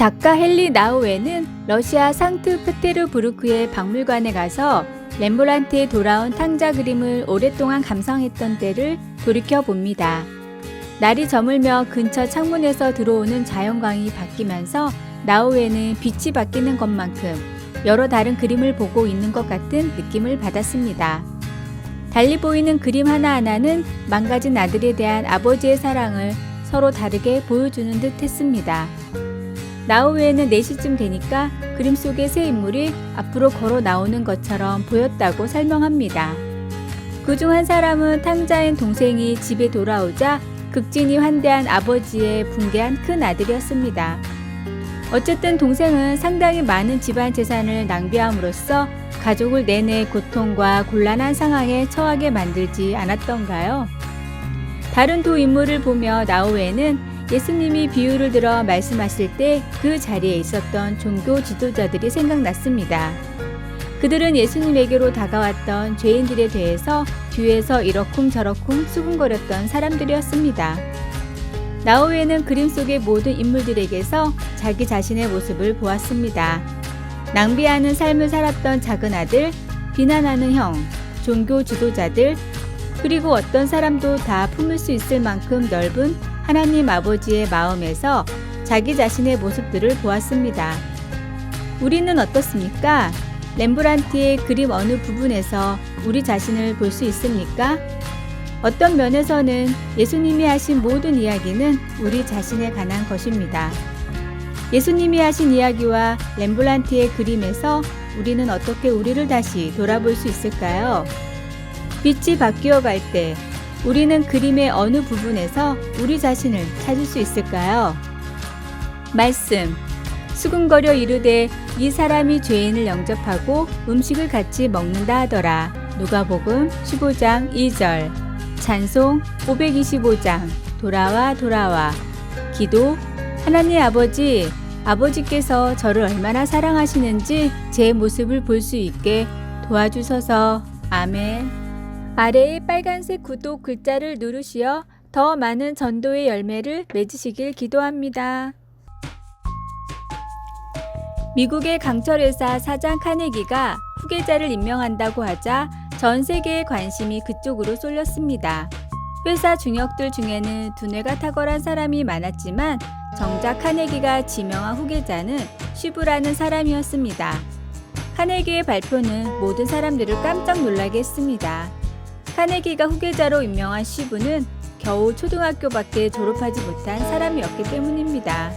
작가 헨리 나우에는 러시아 상트페테르부르크의 박물관에 가서 렘브란트의 돌아온 탕자 그림을 오랫동안 감상했던 때를 돌이켜 봅니다. 날이 저물며 근처 창문에서 들어오는 자연광이 바뀌면서 나우에는 빛이 바뀌는 것만큼 여러 다른 그림을 보고 있는 것 같은 느낌을 받았습니다. 달리 보이는 그림 하나하나는 망가진 아들에 대한 아버지의 사랑을 서로 다르게 보여주는 듯 했습니다. 나우에는 4시쯤 되니까 그림 속의 새 인물이 앞으로 걸어 나오는 것처럼 보였다고 설명합니다. 그 중 한 사람은 탕자인 동생이 집에 돌아오자 극진히 환대한 아버지의 붕괴한 큰 아들이었습니다. 어쨌든 동생은 상당히 많은 집안 재산을 낭비함으로써 가족을 내내 고통과 곤란한 상황에 처하게 만들지 않았던가요? 다른 두 인물을 보며 나우에는 예수님이 비유를 들어 말씀하실 때 그 자리에 있었던 종교 지도자들이 생각났습니다. 그들은 예수님에게로 다가왔던 죄인들에 대해서 뒤에서 이러쿵저러쿵 수군거렸던 사람들이었습니다. 나우에는 그림 속의 모든 인물들에게서 자기 자신의 모습을 보았습니다. 낭비하는 삶을 살았던 작은 아들, 비난하는 형, 종교 지도자들, 그리고 어떤 사람도 다 품을 수 있을 만큼 넓은 하나님 아버지의 마음에서 자기 자신의 모습들을 보았습니다. 우리는 어떻습니까? 렘브란트의 그림 어느 부분에서 우리 자신을 볼 수 있습니까? 어떤 면에서는 예수님이 하신 모든 이야기는 우리 자신에 관한 것입니다. 예수님이 하신 이야기와 렘브란트의 그림에서 우리는 어떻게 우리를 다시 돌아볼 수 있을까요? 빛이 바뀌어 갈 때 우리는 그림의 어느 부분에서 우리 자신을 찾을 수 있을까요? 말씀. 수군거려 이르되 이 사람이 죄인을 영접하고 음식을 같이 먹는다 하더라. 누가복음 15장 2절. 찬송 525장. 돌아와 돌아와. 기도 하나님 아버지 아버지께서 저를 얼마나 사랑하시는지 제 모습을 볼 수 있게 도와주셔서 아멘. 아래의 빨간색 구독 글자를 누르시어 더 많은 전도의 열매를 맺으시길 기도합니다. 미국의 강철회사 사장 카네기가 후계자를 임명한다고 하자 전 세계의 관심이 그쪽으로 쏠렸습니다. 회사 중역들 중에는 두뇌가 탁월한 사람이 많았지만 정작 카네기가 지명한 후계자는 쉬브라는 사람이었습니다. 카네기의 발표는 모든 사람들을 깜짝 놀라게 했습니다. 카네기가 후계자로 임명한 쉬브는 겨우 초등학교밖에 졸업하지 못한 사람이었기 때문입니다.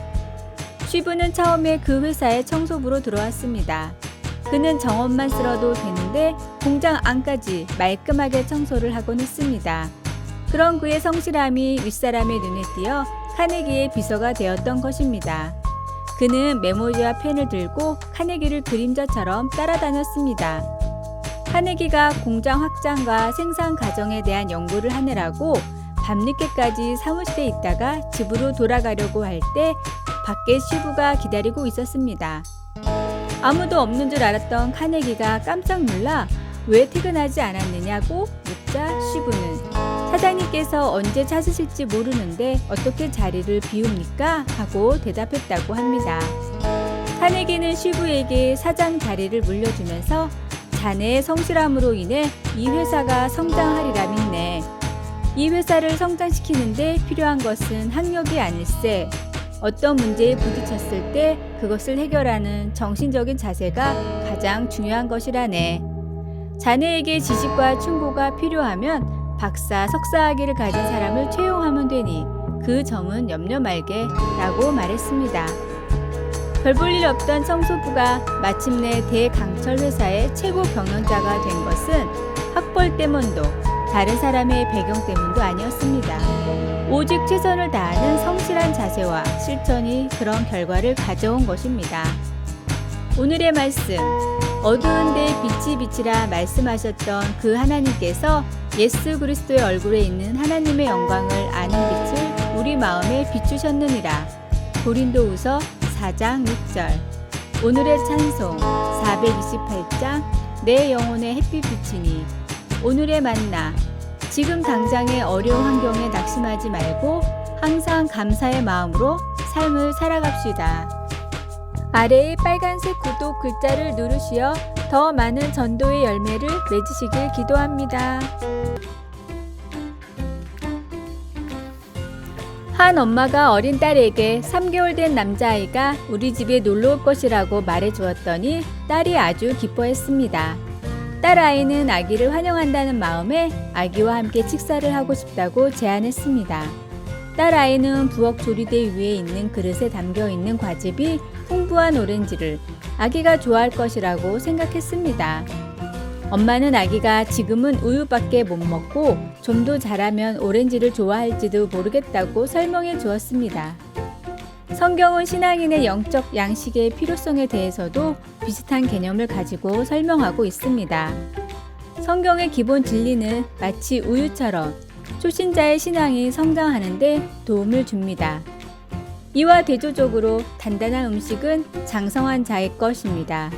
쉬브는 처음에 그 회사에 청소부로 들어왔습니다. 그는 정원만 쓸어도 되는데 공장 안까지 말끔하게 청소를 하곤 했습니다. 그런 그의 성실함이 윗사람의 눈에 띄어 카네기의 비서가 되었던 것입니다. 그는 메모지와 펜을 들고 카네기를 그림자처럼 따라다녔습니다. 카네기가 공장 확장과 생산 과정에 대한 연구를 하느라고 밤늦게까지 사무실에 있다가 집으로 돌아가려고 할 때 밖에 시부가 기다리고 있었습니다. 아무도 없는 줄 알았던 카네기가 깜짝 놀라 왜 퇴근하지 않았느냐고 묻자 시부는 사장님께서 언제 찾으실지 모르는데 어떻게 자리를 비웁니까? 하고 대답했다고 합니다. 카네기는 시부에게 사장 자리를 물려주면서 자네의 성실함으로 인해 이 회사가 성장하리라 믿네. 이 회사를 성장시키는데 필요한 것은 학력이 아닐세. 어떤 문제에 부딪혔을 때 그것을 해결하는 정신적인 자세가 가장 중요한 것이라네. 자네에게 지식과 충고가 필요하면 박사, 석사 학위를 가진 사람을 채용하면 되니 그 점은 염려 말게 라고 말했습니다. 별 볼 일 없던 청소부가 마침내 대강철 회사의 최고 경영자가 된 것은 학벌 때문도 다른 사람의 배경 때문도 아니었습니다. 오직 최선을 다하는 성실한 자세와 실천이 그런 결과를 가져온 것입니다. 오늘의 말씀. 어두운 데 빛이 비치라 말씀하셨던 그 하나님께서 예수 그리스도의 얼굴에 있는 하나님의 영광을 아는 빛을 우리 마음에 비추셨느니라. 고린도후서 4장 6절. 오늘의 찬송 428장 내 영혼의 햇빛 비치니 오늘의 만나 지금 당장의 어려운 환경에 낙심하지 말고 항상 감사의 마음으로 삶을 살아갑시다. 아래의 빨간색 구독 글자를 누르시어 더 많은 전도의 열매를 맺으시길 기도합니다. 한 엄마가 어린 딸에게 3개월 된 남자아이가 우리 집에 놀러 올 것이라고 말해 주었더니 딸이 아주 기뻐했습니다. 딸 아이는 아기를 환영한다는 마음에 아기와 함께 식사를 하고 싶다고 제안했습니다. 딸 아이는 부엌 조리대 위에 있는 그릇에 담겨 있는 과즙이 풍부한 오렌지를 아기가 좋아할 것이라고 생각했습니다. 엄마는 아기가 지금은 우유밖에 못 먹고 좀 더 자라면 오렌지를 좋아할지도 모르겠다고 설명해 주었습니다. 성경은 신앙인의 영적 양식의 필요성에 대해서도 비슷한 개념을 가지고 설명하고 있습니다. 성경의 기본 진리는 마치 우유처럼 초신자의 신앙이 성장하는데 도움을 줍니다. 이와 대조적으로 단단한 음식은 장성한 자의 것입니다.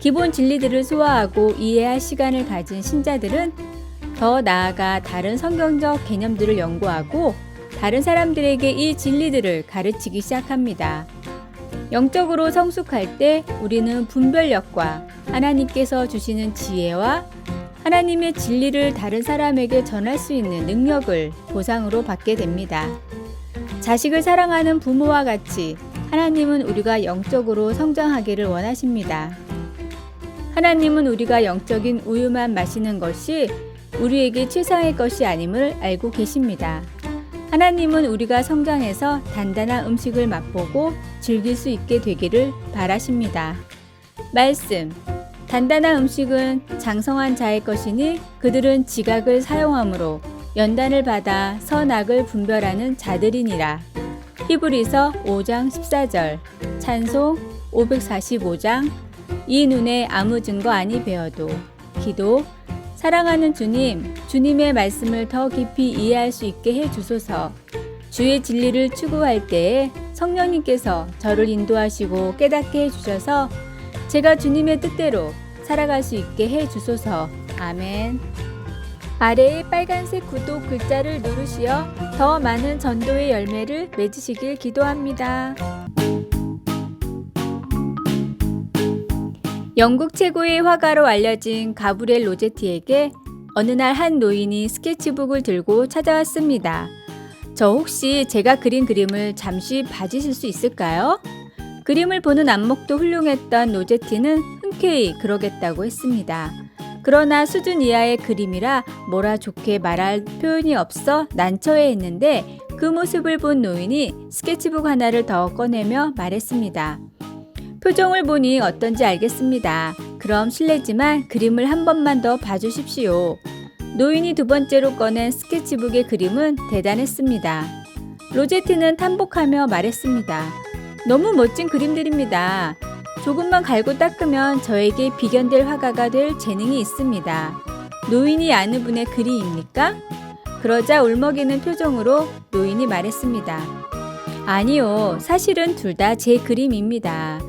기본 진리들을 소화하고 이해할 시간을 가진 신자들은 더 나아가 다른 성경적 개념들을 연구하고 다른 사람들에게 이 진리들을 가르치기 시작합니다. 영적으로 성숙할 때 우리는 분별력과 하나님께서 주시는 지혜와 하나님의 진리를 다른 사람에게 전할 수 있는 능력을 보상으로 받게 됩니다. 자식을 사랑하는 부모와 같이 하나님은 우리가 영적으로 성장하기를 원하십니다. 하나님은 우리가 영적인 우유만 마시는 것이 우리에게 최상의 것이 아님을 알고 계십니다. 하나님은 우리가 성장해서 단단한 음식을 맛보고 즐길 수 있게 되기를 바라십니다. 말씀. 단단한 음식은 장성한 자의 것이니 그들은 지각을 사용함으로 연단을 받아 선악을 분별하는 자들이니라. 히브리서 5장 14절, 찬송 545장, 이 눈에 아무 증거 아니 배어도, 기도, 사랑하는 주님, 주님의 말씀을 더 깊이 이해할 수 있게 해 주소서. 주의 진리를 추구할 때에 성령님께서 저를 인도하시고 깨닫게 해 주셔서 제가 주님의 뜻대로 살아갈 수 있게 해 주소서. 아멘. 아래의 빨간색 구독 글자를 누르시어 더 많은 전도의 열매를 맺으시길 기도합니다. 영국 최고의 화가로 알려진 가브리엘 로제티에게 어느 날 한 노인이 스케치북을 들고 찾아왔습니다. 저 혹시 제가 그린 그림을 잠시 봐주실 수 있을까요? 그림을 보는 안목도 훌륭했던 로제티는 흔쾌히 그러겠다고 했습니다. 그러나 수준 이하의 그림이라 뭐라 좋게 말할 표현이 없어 난처해 했는데 그 모습을 본 노인이 스케치북 하나를 더 꺼내며 말했습니다. 표정을 보니 어떤지 알겠습니다. 그럼 실례지만 그림을 한 번만 더 봐주십시오. 노인이 두 번째로 꺼낸 스케치북의 그림은 대단했습니다. 로제티는 탐복하며 말했습니다. 너무 멋진 그림들입니다. 조금만 갈고 닦으면 저에게 비견될 화가가 될 재능이 있습니다. 노인이 아는 분의 글이입니까? 그러자 울먹이는 표정으로 노인이 말했습니다. 아니요, 사실은 둘 다 제 그림입니다.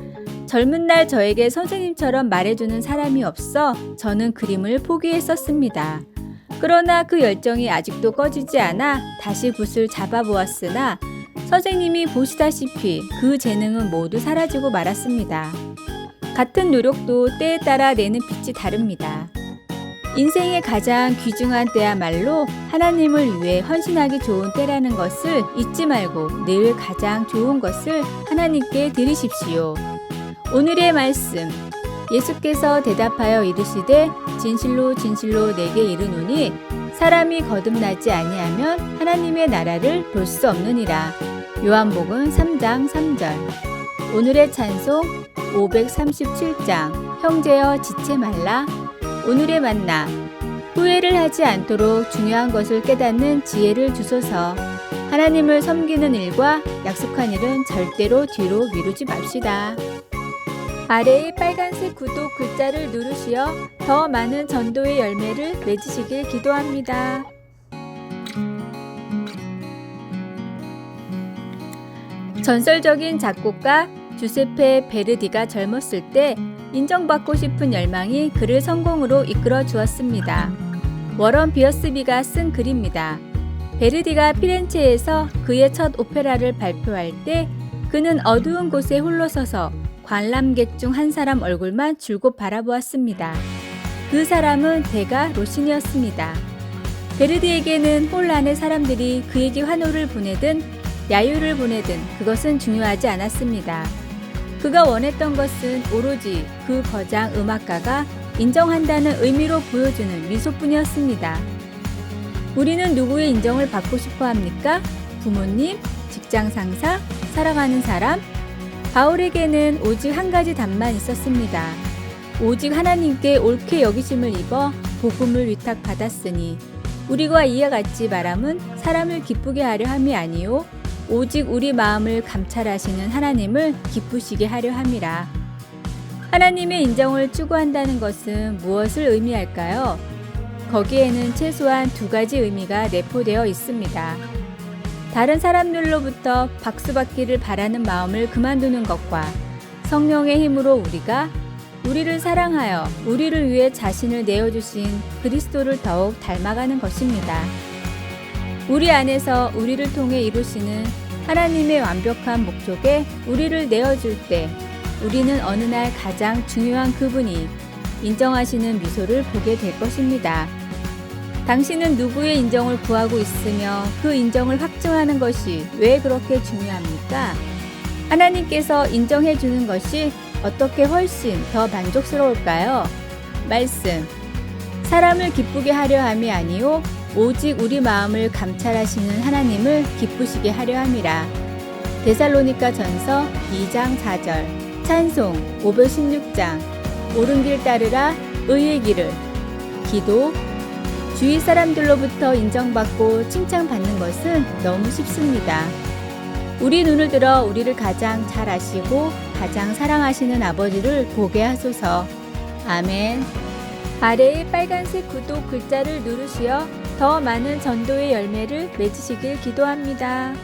젊은 날 저에게 선생님처럼 말해주는 사람이 없어 저는 그림을 포기했었습니다. 그러나 그 열정이 아직도 꺼지지 않아 다시 붓을 잡아보았으나 선생님이 보시다시피 그 재능은 모두 사라지고 말았습니다. 같은 노력도 때에 따라 내는 빛이 다릅니다. 인생의 가장 귀중한 때야말로 하나님을 위해 헌신하기 좋은 때라는 것을 잊지 말고 늘 가장 좋은 것을 하나님께 드리십시오. 오늘의 말씀 예수께서 대답하여 이르시되 진실로 진실로 내게 이르노니 사람이 거듭나지 아니하면 하나님의 나라를 볼 수 없느니라. 요한복음 3장 3절. 오늘의 찬송 537장 형제여 지체 말라. 오늘의 만나 후회를 하지 않도록 중요한 것을 깨닫는 지혜를 주소서. 하나님을 섬기는 일과 약속한 일은 절대로 뒤로 미루지 맙시다. 아래의 빨간색 구독 글자를 누르시어 더 많은 전도의 열매를 맺으시길 기도합니다. 전설적인 작곡가 주세페 베르디가 젊었을 때 인정받고 싶은 열망이 그를 성공으로 이끌어 주었습니다. 워런 비어스비가 쓴 글입니다. 베르디가 피렌체에서 그의 첫 오페라를 발표할 때 그는 어두운 곳에 홀로 서서 관람객 중 한 사람 얼굴만 줄곧 바라보았습니다. 그 사람은 대가 로신이었습니다. 베르디에게는 홀 안의 사람들이 그에게 환호를 보내든 야유를 보내든 그것은 중요하지 않았습니다. 그가 원했던 것은 오로지 그 거장 음악가가 인정한다는 의미로 보여주는 미소뿐이었습니다. 우리는 누구의 인정을 받고 싶어 합니까? 부모님, 직장 상사, 사랑하는 사람? 바울에게는 오직 한 가지 답만 있었습니다. 오직 하나님께 옳게 여기심을 입어 복음을 위탁받았으니 우리가 이와 같이 말함은 사람을 기쁘게 하려 함이 아니요 오직 우리 마음을 감찰하시는 하나님을 기쁘시게 하려 함이라. 하나님의 인정을 추구한다는 것은 무엇을 의미할까요? 거기에는 최소한 두 가지 의미가 내포되어 있습니다. 다른 사람들로부터 박수받기를 바라는 마음을 그만두는 것과 성령의 힘으로 우리가 우리를 사랑하여 우리를 위해 자신을 내어주신 그리스도를 더욱 닮아가는 것입니다. 우리 안에서 우리를 통해 이루시는 하나님의 완벽한 목적에 우리를 내어줄 때 우리는 어느 날 가장 중요한 그분이 인정하시는 미소를 보게 될 것입니다. 당신은 누구의 인정을 구하고 있으며 그 인정을 확증하는 것이 왜 그렇게 중요합니까? 하나님께서 인정해 주는 것이 어떻게 훨씬 더 만족스러울까요? 말씀. 사람을 기쁘게 하려 함이 아니요 오직 우리 마음을 감찰하시는 하나님을 기쁘시게 하려 함이라. 데살로니가 전서 2장 4절. 찬송 516장. 옳은 길 따르라 의의 길을. 기도 주위 사람들로부터 인정받고 칭찬받는 것은 너무 쉽습니다. 우리 눈을 들어 우리를 가장 잘 아시고 가장 사랑하시는 아버지를 보게 하소서. 아멘. 아래의 빨간색 구독 글자를 누르시어 더 많은 전도의 열매를 맺으시길 기도합니다.